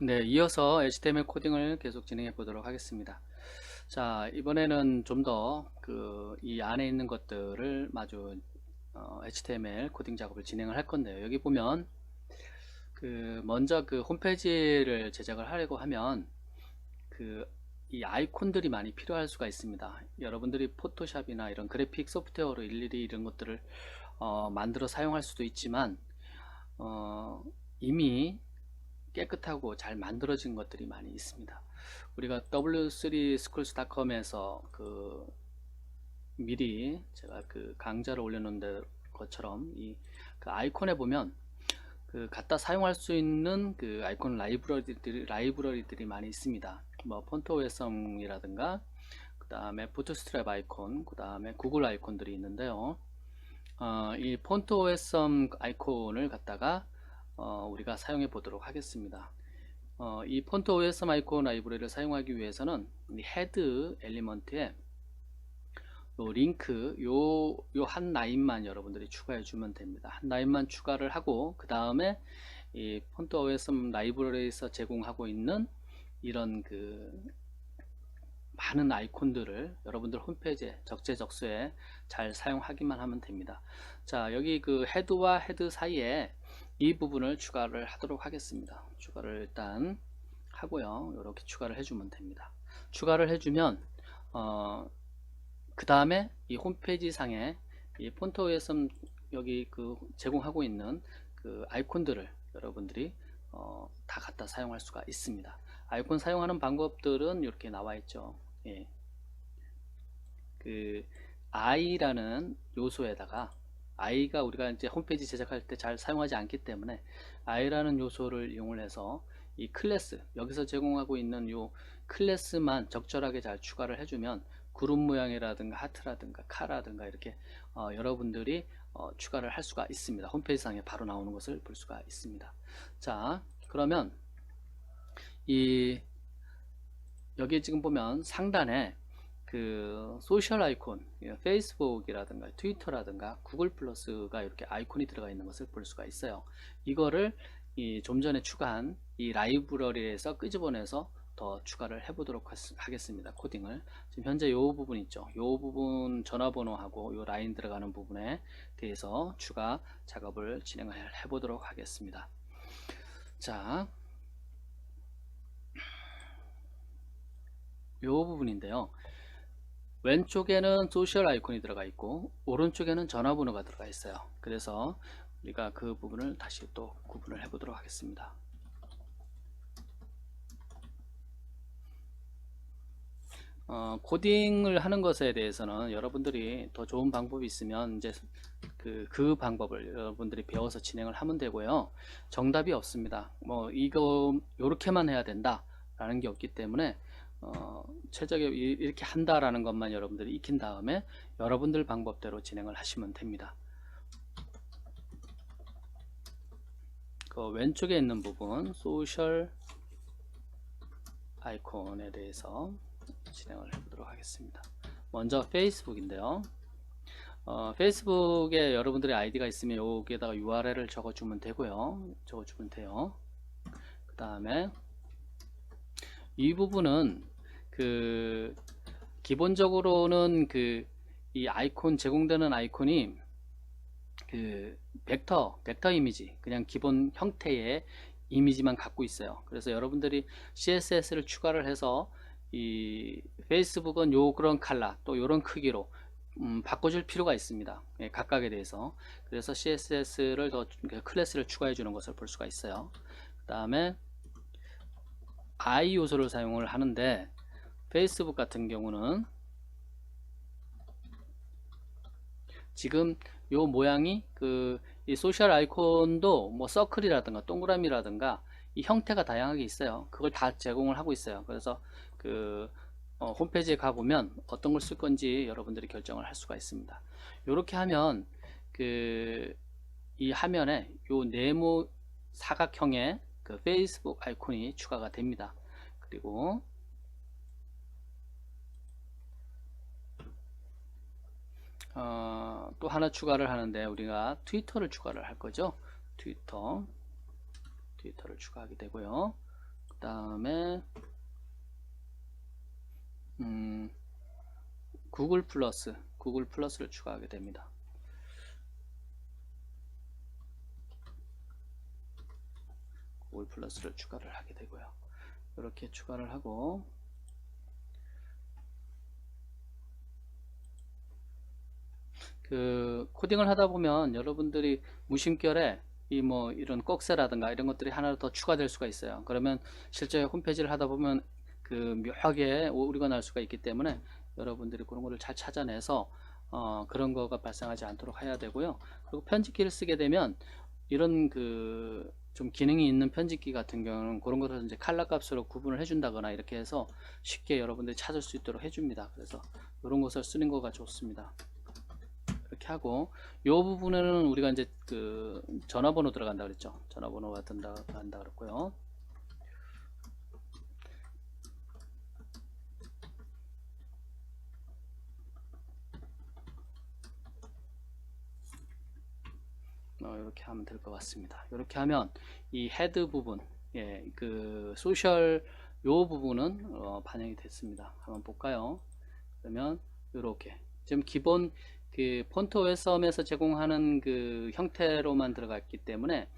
네, 이어서 HTML 코딩을 계속 진행해 보도록 하겠습니다. 자, 이번에는 좀 더 그 이 안에 있는 것들을 마주 어, HTML 코딩 작업을 진행을 할 건데요. 여기 보면 그 먼저 그 홈페이지를 제작을 하려고 하면 그 이 아이콘들이 많이 필요할 수가 있습니다. 여러분들이 포토샵이나 이런 그래픽 소프트웨어로 일일이 이런 것들을 어, 만들어 사용할 수도 있지만 어, 이미 깨끗하고 잘 만들어진 것들이 많이 있습니다. 우리가 w3schools.com에서 그 미리 제가 그 강좌를 올려놓은 것처럼 이 그 아이콘에 보면 그 갖다 사용할 수 있는 그 아이콘 라이브러리들이 라이브러리들이 많이 있습니다. 뭐 폰트 OS이라든가 그 다음에 부트스트랩 아이콘, 그 다음에 구글 아이콘들이 있는데요. 어, 이 폰트 OS 아이콘을 갖다가 어, 우리가 사용해 보도록 하겠습니다. 어, 이 폰트 OS 아이콘 라이브러리를 사용하기 위해서는 이 헤드 엘리먼트에 요 링크 요 요 한 라인만 여러분들이 추가해 주면 됩니다. 한 라인만 추가를 하고 그 다음에 이 폰트 OS 라이브러리에서 제공하고 있는 이런 그 많은 아이콘들을 여러분들 홈페이지에 적재적소에 잘 사용하기만 하면 됩니다. 자 여기 그 헤드와 헤드 사이에 이 부분을 추가를 하도록 하겠습니다. 추가를 일단 하고요. 이렇게 추가를 해주면 됩니다. 추가를 해주면 어, 그 다음에 이 홈페이지 상에 이 폰트 OS 여기 그 제공하고 있는 그 아이콘들을 여러분들이 어, 다 갖다 사용할 수가 있습니다. 아이콘 사용하는 방법들은 이렇게 나와 있죠. 예. 그 i라는 요소에다가 i가 우리가 이제 홈페이지 제작할 때 잘 사용하지 않기 때문에 i라는 요소를 이용을 해서 이 클래스 여기서 제공하고 있는 요 클래스만 적절하게 잘 추가를 해주면 그룹 모양이라든가 하트라든가 카라든가 이렇게 어, 여러분들이 어, 추가를 할 수가 있습니다. 홈페이지 상에 바로 나오는 것을 볼 수가 있습니다. 자 그러면 이 여기 지금 보면 상단에 그 소셜 아이콘 페이스북이라든가 트위터라든가 구글 플러스가 이렇게 아이콘이 들어가 있는 것을 볼 수가 있어요. 이거를 이 좀 전에 추가한 이 라이브러리에서 끄집어내서 더 추가를 해 보도록 하겠습니다 코딩을. 지금 현재 이 부분 있죠? 이 부분 전화번호하고 이 라인 들어가는 부분에 대해서 추가 작업을 진행을 해 보도록 하겠습니다. 자이 부분인데요. 왼쪽에는 소셜 아이콘이 들어가 있고 오른쪽에는 전화번호가 들어가 있어요. 그래서 우리가 그 부분을 다시 또 구분을 해 보도록 하겠습니다. 어, 코딩을 하는 것에 대해서는 여러분들이 더 좋은 방법이 있으면 이제 그, 그 방법을 여러분들이 배워서 진행을 하면 되고요. 정답이 없습니다. 뭐 이거 이렇게만 해야 된다 라는 게 없기 때문에 어, 최적의 이렇게 한다라는 것만 여러분들이 익힌 다음에 여러분들 방법대로 진행을 하시면 됩니다. 그 왼쪽에 있는 부분 소셜 아이콘에 대해서 진행을 해보도록 하겠습니다. 먼저 페이스북인데요. 어, 페이스북에 여러분들의 아이디가 있으면 여기에다가 URL을 적어주면 되고요. 적어주면 돼요. 그 다음에 이 부분은 그 기본적으로는 그 이 아이콘 제공되는 아이콘이 그 벡터 벡터 이미지 그냥 기본 형태의 이미지만 갖고 있어요. 그래서 여러분들이 CSS를 추가를 해서 이 페이스북은 요 그런 칼라 또 요런 크기로 음, 바꿔줄 필요가 있습니다. 예, 각각에 대해서. 그래서 CSS를 더 클래스를 추가해 주는 것을 볼 수가 있어요. 그 다음에 I 요소를 사용을 하는데 페이스북 같은 경우는 지금 요 모양이 그 이 소셜 아이콘도 뭐 서클이라든가 동그라미라든가 이 형태가 다양하게 있어요. 그걸 다 제공을 하고 있어요. 그래서 그 어, 홈페이지에 가보면 어떤 걸 쓸 건지 여러분들이 결정을 할 수가 있습니다. 이렇게 하면 그 이 화면에 요 네모 사각형의 그 페이스북 아이콘이 추가가 됩니다. 그리고 어, 또 하나 추가를 하는데 우리가 트위터를 추가를 할 거죠 트위터 트위터를 추가하게 되고요 그 다음에 음, 구글 플러스 구글 플러스를 추가하게 됩니다. 구글 플러스를 추가를 하게 되고요. 이렇게 추가를 하고 그 코딩을 하다 보면 여러분들이 무심결에 이 뭐 이런 꺽쇠라든가 이런 것들이 하나 더 추가될 수가 있어요. 그러면 실제 홈페이지를 하다 보면 그 묘하게 오류가 날 수가 있기 때문에 여러분들이 그런 거를 잘 찾아내서 어, 그런 거가 발생하지 않도록 해야 되고요. 그리고 편집기를 쓰게 되면 이런 그 좀 기능이 있는 편집기 같은 경우는 그런 것을 이제 칼라 값으로 구분을 해준다거나 이렇게 해서 쉽게 여러분들이 찾을 수 있도록 해줍니다. 그래서 이런 것을 쓰는 거가 좋습니다. 이렇게 하고 이 부분에는 우리가 이제 그 전화번호 들어간다 그랬죠. 전화번호가 든다 간다 그랬고요. 어, 이렇게 하면 될 것 같습니다. 이렇게 하면 이 헤드 부분, 예, 그 소셜 요 부분은 어, 반영이 됐습니다. 한번 볼까요? 그러면 이렇게 지금 기본 그 폰트 웨썸에서 제공하는 그 형태로만 들어갔기 때문에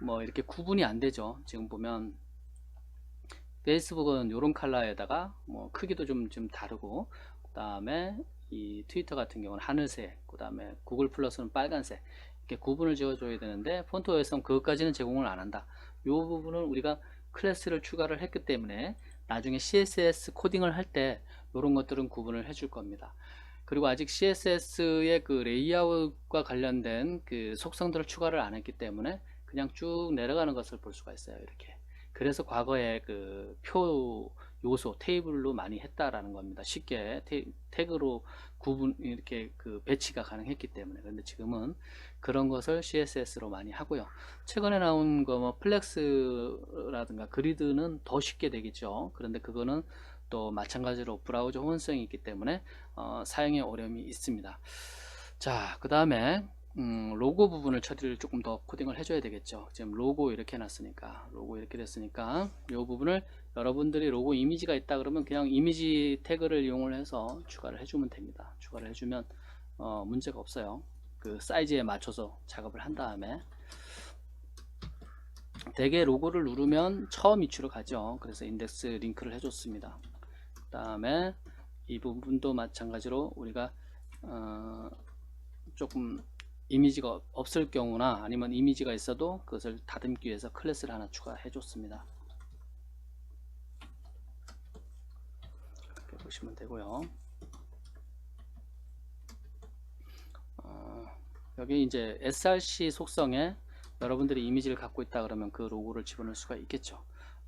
뭐 이렇게 구분이 안 되죠. 지금 보면 페이스북은 이런 컬러에다가 뭐 크기도 좀 좀 다르고 그 다음에 이 트위터 같은 경우는 하늘색 그 다음에 구글 플러스는 빨간색 이렇게 구분을 지어줘야 되는데 폰트 웨썸 그것까지는 제공을 안 한다. 이 부분은 우리가 클래스를 추가를 했기 때문에 나중에 CSS 코딩을 할 때 이런 것들은 구분을 해줄 겁니다. 그리고 아직 CSS의 그 레이아웃과 관련된 그 속성들을 추가를 안 했기 때문에 그냥 쭉 내려가는 것을 볼 수가 있어요. 이렇게. 그래서 과거에 그 표 요소 테이블로 많이 했다라는 겁니다. 쉽게 태, 태그로 구분 이렇게 그 배치가 가능했기 때문에 그런데 지금은 그런 것을 CSS로 많이 하고요. 최근에 나온 거 뭐 플렉스라든가 그리드는 더 쉽게 되겠죠. 그런데 그거는 또 마찬가지로 브라우저 호환성이 있기 때문에 어, 사용에 어려움이 있습니다. 자, 그 다음에 음, 로고 부분을 처리를 조금 더 코딩을 해줘야 되겠죠. 지금 로고 이렇게 해놨으니까 로고 이렇게 됐으니까 이 부분을 여러분들이 로고 이미지가 있다 그러면 그냥 이미지 태그를 이용을 해서 추가를 해주면 됩니다. 추가를 해주면 어, 문제가 없어요. 그 사이즈에 맞춰서 작업을 한 다음에 대개 로고를 누르면 처음 위치로 가죠. 그래서 인덱스 링크를 해줬습니다. 그 다음에 이 부분도 마찬가지로 우리가 어, 조금 이미지가 없을 경우나 아니면 이미지가 있어도 그것을 다듬기 위해서 클래스를 하나 추가해 줬습니다. 이렇게 보시면 되고요. 어, 여기 이제 src 속성에 여러분들이 이미지를 갖고 있다 그러면 그 로고를 집어넣을 수가 있겠죠.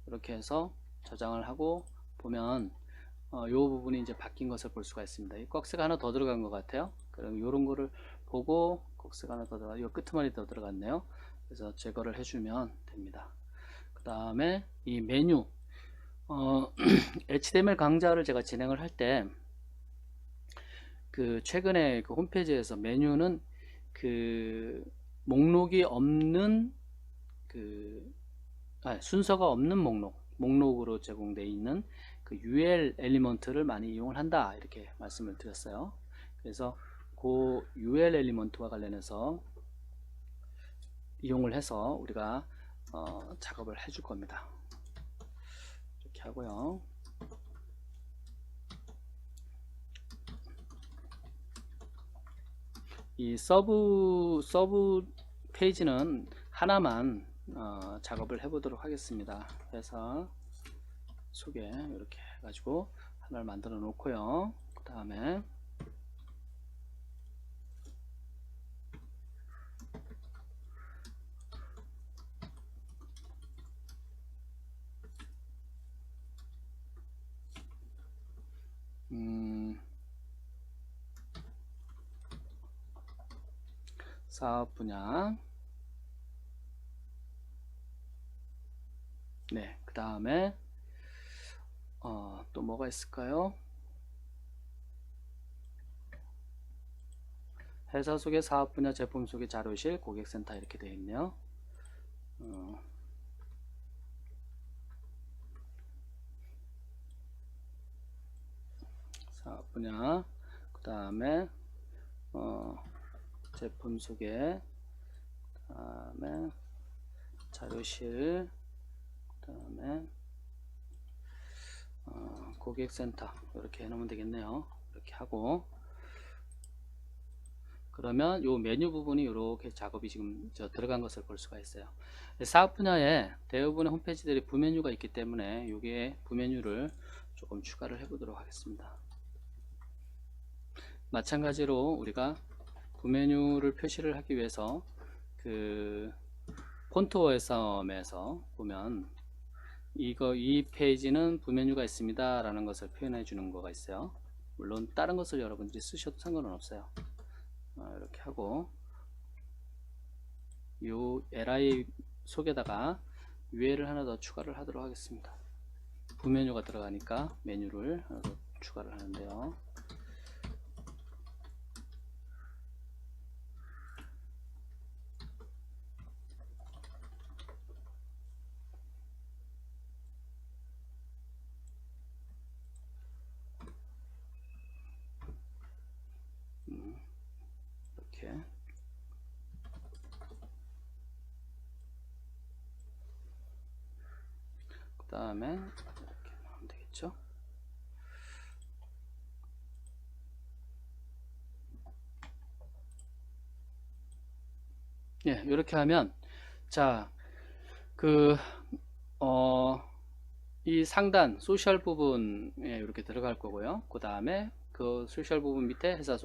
이렇게 해서 저장을 하고 보면 어, 이 부분이 이제 바뀐 것을 볼 수가 있습니다. 이 꺽쇠가 하나 더 들어간 것 같아요. 그럼 이런 거를 보고 꺽쇠가 하나 더 들어가, 이 끄트머리 더 들어갔네요. 그래서 제거를 해주면 됩니다. 그 다음에 이 메뉴, 어, HTML 강좌를 제가 진행을 할 때, 그 최근에 그 홈페이지에서 메뉴는 그 목록이 없는 그 아, 순서가 없는 목록, 목록으로 제공되어 있는 그 UL 엘리먼트를 많이 이용을 한다 이렇게 말씀을 드렸어요. 그래서 그 UL 엘리먼트와 관련해서 이용을 해서 우리가 어, 작업을 해줄 겁니다. 이렇게 하고요. 이 서브 서브 페이지는 하나만 어, 작업을 해보도록 하겠습니다. 그래서 소개 이렇게 해가지고 하나를 만들어 놓고요. 그 다음에 음, 사업 분야 네, 그 다음에 어, 또 뭐가 있을까요? 회사 소개, 사업 분야, 제품 소개, 자료실, 고객센터 이렇게 되어 있네요. 어. 사업 분야, 그 다음에 어, 제품 소개, 그 다음에 자료실, 그 다음에 어, 고객센터 이렇게 해놓으면 되겠네요. 이렇게 하고 그러면 요 메뉴 부분이 이렇게 작업이 지금 저 들어간 것을 볼 수가 있어요. 사업 분야에 대부분의 홈페이지들이 부메뉴가 있기 때문에 여기에 부메뉴를 조금 추가를 해 보도록 하겠습니다. 마찬가지로 우리가 부메뉴를 표시를 하기 위해서 그 폰트워에서 보면 이거 이 페이지는 부메뉴가 있습니다 라는 것을 표현해 주는 거가 있어요. 물론 다른 것을 여러분들이 쓰셔도 상관은 없어요. 어, 이렇게 하고 요 li 속에다가 UL을 하나 더 추가를 하도록 하겠습니다. 부메뉴가 들어가니까 메뉴를 하나 더 추가를 하는데요 이렇게 그 다음에 이렇게 하면 되겠죠? 예 이렇게 하면 자 그 어, 이 상단 소셜 부분에 이렇게 들어갈 거고요. 그 다음에 그 소셜 부분 밑에 회사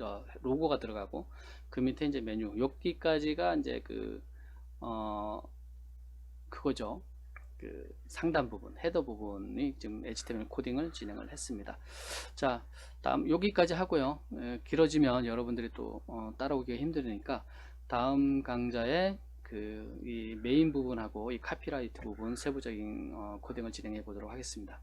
어, 로고가 들어가고 그 밑에 이제 메뉴. 여기까지가 이제 그 어, 그거죠 그 상단 부분 헤더 부분이 지금 HTML 코딩을 진행을 했습니다. 자 다음 여기까지 하고요. 에, 길어지면 여러분들이 또 어, 따라오기가 힘드니까 다음 강좌에 그이 메인 부분하고 이 카피라이트 부분 세부적인 어, 코딩을 진행해 보도록 하겠습니다